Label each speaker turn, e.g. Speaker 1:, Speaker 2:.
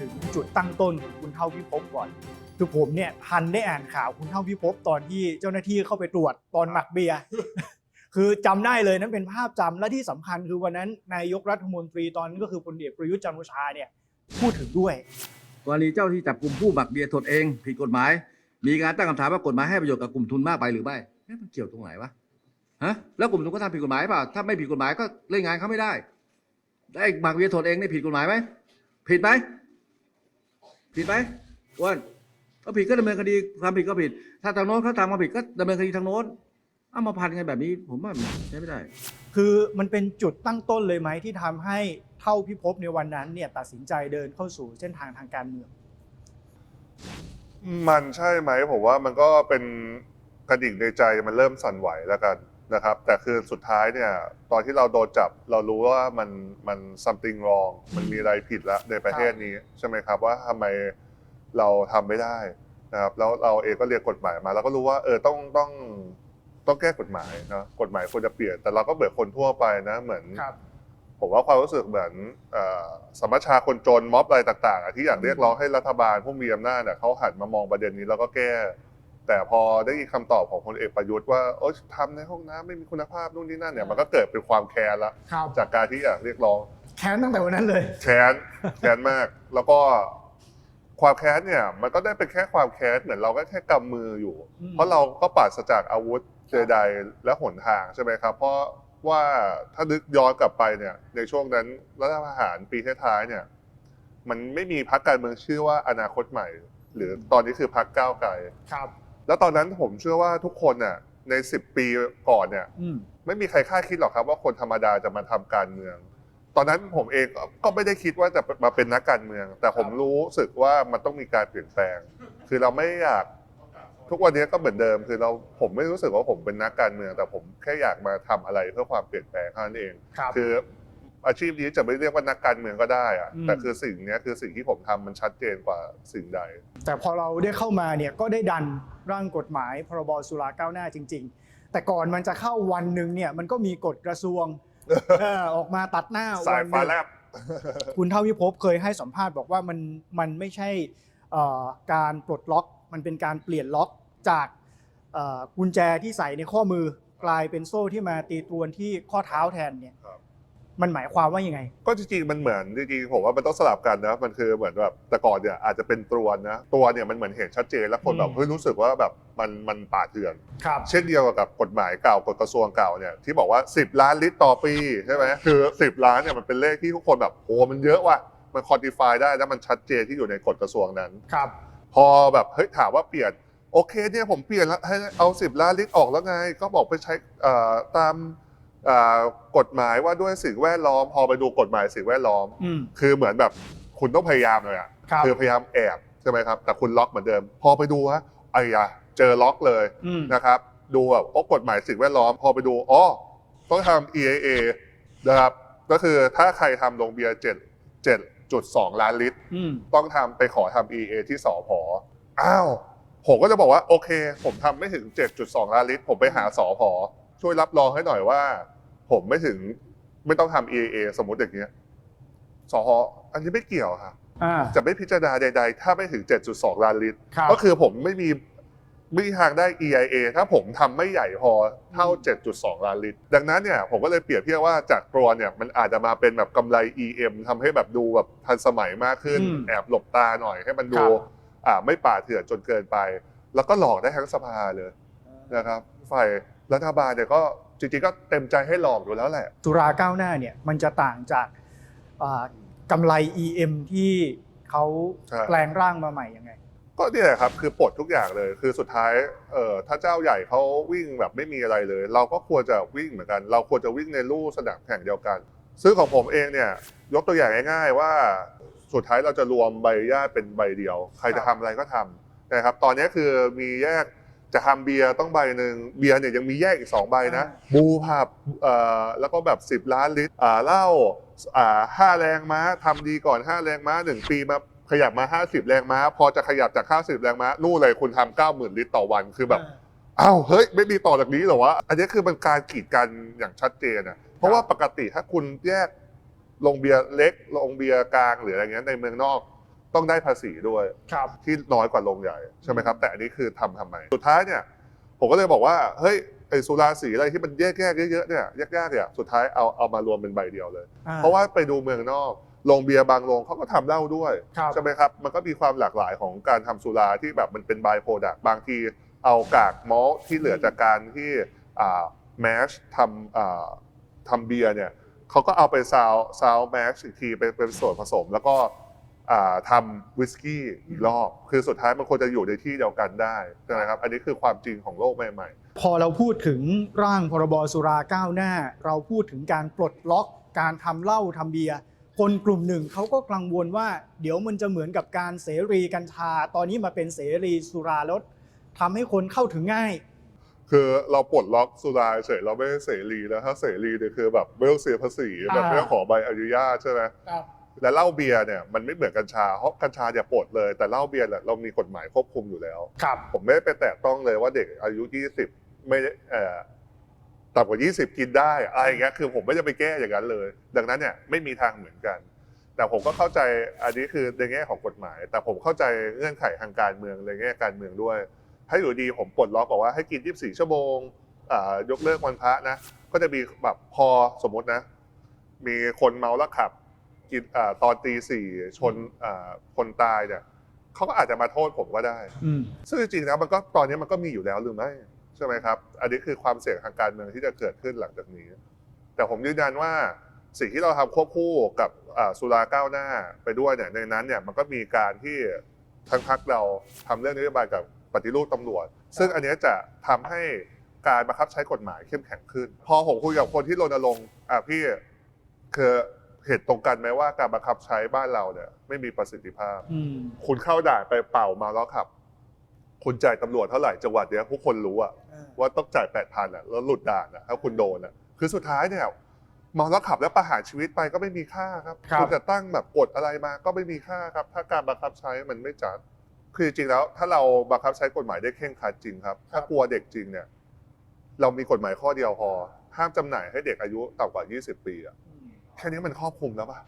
Speaker 1: ถึงจุดตั้งต้นของคุณเท่าพิภพก่อน คือผมเนี่ยทันได้อ่านข่าวคุณเท่าพิภพตอนที่เจ้าหน้าที่เข้าไปตรวจตอนหมักเบียร์คือจำได้เลยนั้นเป็นภาพจำและที่สำคัญคือวันนั้นนายกรัฐมนตรีตอนนั้นก็คือพลเอกประยุทธ์จันทร์โอชาเนี่ยพูดถึงด้วย
Speaker 2: กรณีเจ้าที่จับกลุ่มผู้หมักเบียร์ถดเองผิดกฎหมาย มีการตั้งคำถามว่ากฎหมายให้ประโยชน์กับกลุ่มทุนมากไปหรือไม่เมันเกี่ยวตรงไหนวะฮะแล้วกลุ่มทุนก็ทำผิดกฎหมายเปล่าถ้าไม่ผิดกฎหมายก็เล่นงานเขาไม่ได้ได้หมักเบียร์ถดเองนี่ผิดกฎหมายไหมผิดไหม ผิดไหมอ้วนก็ผิดก็ดำเนินคดีความผิดก็ผิด ถ้าทางโน้นเขาทำความผิดก็ดำเนินคดีทางโน้นเอามาพันกันแบบนี้ ผมว่ามันใช้ไม่ได้
Speaker 1: คือมันเป็นจุดตั้งต้นเลยไหมที่ทำให้เท่าพิภพในวันนั้นเนี่ยตัดสินใจเดินเข้าสู่เส้นทางทางการเมือง
Speaker 3: มันใช่ไหมผมว่ามันก็เป็นกระดิ่งในใจมันเริ่มสั่นไหวแล้วกัน นะครับ แต่คือสุดท้ายเนี่ยตอนที่เราโดนจับเรารู้ว่ามันมัน something wrong มันมีอะไรผิดแล้วในประเทศนี้ใช่ไหมครับว่าทำไมเราทำไม่ได้นะครับแล้วเราเองก็เรียนกฎหมายมาแล้วก็รู้ว่าเออต้องต้องต้องแก้กฎหมายเนอะกฎหมายควรจะเปลี่ยน แต่เราก็เบื่อคนทั่วไปนะเหมือน
Speaker 1: ครับ
Speaker 3: ผมว่าความรู้สึกเหมือนเอ่อสมัชชาคนจนม็อบอะไรต่างๆอะที่อยากเรียกร้องให้รัฐบาลผู้มีอำนาจเนี่ยเขาหันมามองประเด็นนี้แล้วก็แก้ แต่พอได้ยินคำตอบของพลเอกประยุทธ์ว่าโอ๊ยทำในห้องน้ำไม่มีคุณภาพนู่นนี่นั่นเนี่ยมันก็เกิดเป็นความแค้นละ
Speaker 1: ครับ
Speaker 3: จากการที่อยากเรียกร้อง
Speaker 1: แค้นตั้งแต่วันนั้นเลย
Speaker 3: แค้น แค้นมาก แล้วก็ความแค้นเนี่ย มันก็ได้เป็นแค่ความแค้นเหมือนเราก็แค่กำมืออยู่
Speaker 1: อืม
Speaker 3: เพราะเราก็ปราศจากอาวุธใดๆและหนทางใช่ไหมครับ เพราะว่าถ้านึกย้อนกลับไปเนี่ย ในช่วงนั้นรัฐประหารปีท้ายๆเนี่ย มันไม่มีพรรคการเมืองชื่อว่าอนาคตใหม่ หรือตอนนี้คือพรรคก้าวไกล
Speaker 1: ครับ
Speaker 3: แล้วตอนนั้นผมเชื่อว่าทุกคนน่ะใน 10 ปีก่อนเนี่ย
Speaker 1: อืม
Speaker 3: ไม่มีใครคาดคิดหรอกครับว่าคนธรรมดาจะมาทำการเมือง ตอนนั้นผมเองก็ก็ไม่ได้คิดว่าจะมาเป็นนักการเมือง แต่ผมรู้สึกว่ามันต้องมีการเปลี่ยนแปลง คือเราไม่อยากทุกวันนี้ก็เหมือนเดิม คือเราผมไม่รู้สึกว่าผมเป็นนักการเมือง แต่ผมแค่อยากมาทำอะไรเพื่อความเปลี่ยนแปลงเท่านั้นเอง
Speaker 1: ครับ
Speaker 3: คือ อาชีพนี้จะไม่เรียกว่านักการเมืองก็ได้อะ
Speaker 1: อืม
Speaker 3: แต่คือสิ่งเนี้ยคือสิ่งที่ผมทำมันชัดเจนกว่าสิ่งใด
Speaker 1: แต่พอเราได้เข้ามาเนี่ยก็ได้ดันร่างกฎหมาย พรบสุราก้าวหน้าจริง ๆ แต่ก่อนมันจะเข้าวันหนึ่งเนี่ยมันก็มีกฎกระทรวงเออออกมาตัดหน้า
Speaker 3: สา
Speaker 1: วั
Speaker 3: ย
Speaker 1: นห
Speaker 3: ฟ้า
Speaker 1: นึ่ง
Speaker 3: แลบ
Speaker 1: คุณเท่าวิภพเคยให้สัมภาษณ์บอกว่ามันมันไม่ใช่เอ่อการปลดล็อก มันเป็นการเปลี่ยนล็อกจากเอ่อกุญแจที่ใส่ในข้อมือกลายเป็นโซ่ที่มาตีตรวนที่ข้อเท้าแทนเนี่ย
Speaker 3: ครับ
Speaker 1: มันหมายความว่ายังไง
Speaker 3: ก็จริงๆมันเหมือนจริงๆผมว่ามันต้องสลับกันนะมันคือเหมือนแบบแต่ก่อนเนี่ยอาจจะเป็นตรวนนะตัวเนี่ยมันเหมือนเห็นชัดเจนแล้วคนแบบ
Speaker 1: อืม
Speaker 3: เฮ้ยรู้สึกว่าแบบมันมันป่าเถื่อน
Speaker 1: ครับ
Speaker 3: เช่นเดียวกับกฎหมายเก่ากฎกระทรวงเก่าเนี่ยที่บอกว่า 10 ล้านลิตรต่อปีใช่ไหมคือ 10 ล้านเนี่ยมันเป็นเลขที่ทุกคนแบบโอ้มันเยอะว่ะมันคอนติฟายได้แล้วมันชัดเจนที่อยู่ในกฎกระทรวงนั้น
Speaker 1: ครับ
Speaker 3: พอแบบเฮ้ยถามว่าเปลี่ยนโอเคเนี่ยผมเปลี่ยนแล้วให้เอา 10 ล้านลิตรออกแล้วไง ก็บอกไปใช้เอ่อตามเอ่อกฎหมายว่าด้วยสิ่งแวดล้อมพอไปดูกฎหมายสิ่งแวดล้อม
Speaker 1: อืม
Speaker 3: คือเหมือนแบบคุณต้องพยายามเลยอะ
Speaker 1: ครับ
Speaker 3: อพยายามแอบใช่ไหมครับ แต่คุณล็อกเหมือนเดิม พอไปดูว่าไอ้ยะเจอล็อกเลย
Speaker 1: อืม
Speaker 3: นะครับ ดูแบบโอ้กฎหมายสิ่งแวดล้อม พอไปดูอ๋อต้องทำ EAA นะครับ ก็คือถ้าใครทำโรงเบียร์7 7.2 ล้านลิตร
Speaker 1: อืม
Speaker 3: ต้องทำไปขอทำ EA ที่สอพออ้าว ผมก็จะบอกว่าโอเค ผมทำไม่ถึง 7.2 ล้านลิตร ผมไปหาสอพอช่วยรับรองให้หน่อยว่า ผมไม่ถึงไม่ต้องทำ EA สมมุติอย่างเงี้ยสอพออันนี้ไม่เกี่ยวครับ
Speaker 1: อ่า
Speaker 3: จะไม่พิจารณาใดๆ ถ้าไม่ถึง 7.2 ล้านลิตร
Speaker 1: ครับ
Speaker 3: ก็คือผมไม่มีไม่มีทางได้ EIA ถ้าผมทำไม่ใหญ่พอเท่า 7.2 ล้านลิตร ดังนั้นเนี่ยผมก็เลยเปรียบเทียบว่าจากตัวเนี่ยมันอาจจะมาเป็นแบบกำไร EM ทำให้แบบดูแบบทันสมัยมากขึ้น
Speaker 1: อืม
Speaker 3: แอบหลบตาหน่อยให้มันดู
Speaker 1: ครับ
Speaker 3: อ่าไม่ป่าเถื่อนจนเกินไป แล้วก็หลอกได้ทั้งสภาเลยนะครับฝ่ายรัฐบาลเนี่ยก็ จริงๆก็เต็มใจให้หลอกอยู่แล้วแหละ
Speaker 1: สุราก้าวหน้าเนี่ยมันจะต่างจากอ่ากำไร EM ที่เขา
Speaker 3: ใช่
Speaker 1: แปลงร่างมาใหม่ยังไง
Speaker 3: ก็เนี่ยแหละครับคือปลดทุกอย่างเลยคือสุดท้ายเอ่อถ้าเจ้าใหญ่เขาวิ่งแบบไม่มีอะไรเลย เราก็ควรจะวิ่งเหมือนกัน เราควรจะวิ่งในลู่สนามแข่งเดียวกันซึ่งของผมเองเนี่ยยกตัวอย่างง่าย ๆ ว่าสุดท้ายเราจะรวมใบญาติเป็นใบเดียว ใครจะทำอะไรก็ทำนะครับตอนนี้คือมีแยก จะทำเบียร์ต้องใบหนึ่งเบียร์เนี่ยยังมีแยกอีก 2 ใบนะ
Speaker 1: อ่า
Speaker 3: บูผับเอ่อแล้วก็แบบ 10 ล้านลิตรอ่าเหล้าอ่าห้าแรงม้าทำดีก่อน 5 แรงม้า 1 ปีมาขยับมา 50 แรงม้า พอจะขยับจาก 50 แรงม้า นู่นเลยคุณทำ90,000 ลิตรต่อวันคือแบบ อ้าวเฮ้ยไม่มีต่อจากนี้เหรอวะอันนี้คือมันการกีดกันอย่างชัดเจนอะเพราะว่าปกติถ้าคุณแยกโรงเบียร์เล็กโรงเบียร์กลางหรืออะไรเงี้ยในเมืองนอก ต้องได้ภาษีด้วย
Speaker 1: ครับ
Speaker 3: ที่น้อยกว่าโรงใหญ่ใช่ไหมครับ แต่อันนี้คือทำทำไมสุดท้ายเนี่ย ผมก็เลยบอกว่าเฮ้ยไอสุราสีอะไรที่มันแยกๆเยอะๆเนี่ยยากๆเนี่ยสุดท้ายเอาเอามารวมเป็นใบเดียวเลย
Speaker 1: อ่
Speaker 3: เพราะว่าไปดูเมืองนอกโรงเบียร์บางโรงเขาก็ทำเหล้าด้วย
Speaker 1: ครับ
Speaker 3: ใช่ไหมครับ มันก็มีความหลากหลายของการทำสุราที่แบบมันเป็นบายโปรดักต์บางทีเอากากมอลต์ที่เหลือจากการที่อ่าแมชทำอ่าทำเบียร์เนี่ยเขาก็เอาไปซาวซาวแมชอีกทีเป็นเป็นส่วนผสม แล้วก็อ่า ทำวิสกี้อีกรอบ คือสุดท้ายมันควรจะอยู่ในที่เดียวกันได้ใช่ไหมครับ อันนี้คือความจริงของโลกใหม่ๆ
Speaker 1: พอเราพูดถึงร่างพรบสุราก้าวหน้า เราพูดถึงการปลดล็อกการทำเหล้าทำเบียร์คนกลุ่มหนึ่งเขาก็กังวลว่า เดี๋ยวมันจะเหมือนกับการเสรีกัญชา ตอนนี้มาเป็นเสรีสุราแล้วทำให้คนเข้าถึงง่าย
Speaker 3: คือเราปลดล็อกสุราเฉยเราไม่ได้เสรีแล้วถ้าเสรีเนี่ยคือแบบไม่ต้องเสียภาษีแบบไม่ต้องขอใบอนุญาตใช่ไหม และเหล้าเบียร์เนี่ยมันไม่เหมือนกัญชาเพราะกัญชาเนี่ยปลดเลยแต่เหล้าเบียร์เนี่ยเรามีกฎหมายควบคุมอยู่แล้ว
Speaker 1: ครับ
Speaker 3: ผมไม่ได้ไปแตะต้องเลยว่าเด็กอายุ 20 ไม่ได้เอ่อต่ำกว่า 20 กินได้อะไรอย่างเงี้ยคือผมไม่ได้ไปแก้อย่างนั้นเลย ดังนั้นเนี่ยไม่มีทางเหมือนกัน แต่ผมก็เข้าใจอันนี้คือในแง่ของกฎหมาย แต่ผมเข้าใจเงื่อนไขทางการเมืองในแง่การเมืองด้วยถ้าอยู่ดีผมปลดล็อกบอกว่าให้กิน 24 ชั่วโมงอ่ายกเลิกวันพระนะ ก็จะมีแบบพอสมมตินะ มีคนเมาแล้วขับ กินอาตอนตีสี่ชนอ่าคนตายเนี่ยเขาก็อาจจะมาโทษผมก็ได้
Speaker 1: อืม
Speaker 3: ซึ่งจริงๆแล้วมันก็ตอนนี้มันก็มีอยู่แล้วหรือไม่ใช่ไหมครับ อันนี้คือความเสี่ยงทางการเมืองที่จะเกิดขึ้นหลังจากนี้ แต่ผมยืนยันว่าสิ่งที่เราทำควบคู่กับอ่าสุราก้าวหน้าไปด้วยเนี่ยในนั้นเนี่ยมันก็มีการที่ทั้งพักเราทำเรื่องนโยบายกับปฏิรูปตำรวจ ซึ่งอันเนี้ยจะทำให้การบังคับใช้กฎหมายเข้มแข็งขึ้น พอผมคุยกับคนที่รณรงค์อะพี่คือ เหตุตรงกันไหมว่าการบังคับใช้บ้านเราเนี่ย ไม่มีประสิทธิภาพ
Speaker 1: อืม
Speaker 3: คุณเข้าด่านไปเป่ามาแล้วขับ คุณจ่ายตำรวจเท่าไหร่จังหวัดเนี้ยทุกคนรู้อะว่าต้องจ่ายแปดพันอะแล้วหลุดด่านอะถ้าคุณโดนอะคือสุดท้ายเนี่ยเมาแล้วขับแล้วประหารชีวิตไปก็ไม่มีค่าครับ
Speaker 1: ครับ
Speaker 3: ณจะตั้งแบบกฎอะไรมาก็ไม่มีค่าครับ ถ้าการบังคับใช้มันไม่จัด คือจริงๆแล้ว ถ้าเราบังคับใช้กฎหมายได้เคร่งครัดจริงครับ ถ้ากลัวเด็กจริงเนี่ย เรามีกฎหมายข้อเดียวพอห้ามจำหน่ายให้เด็กอายุต่ำกว่า 20 ปีอะ แค่นี้มันครอบคลุมแล้วป่ะ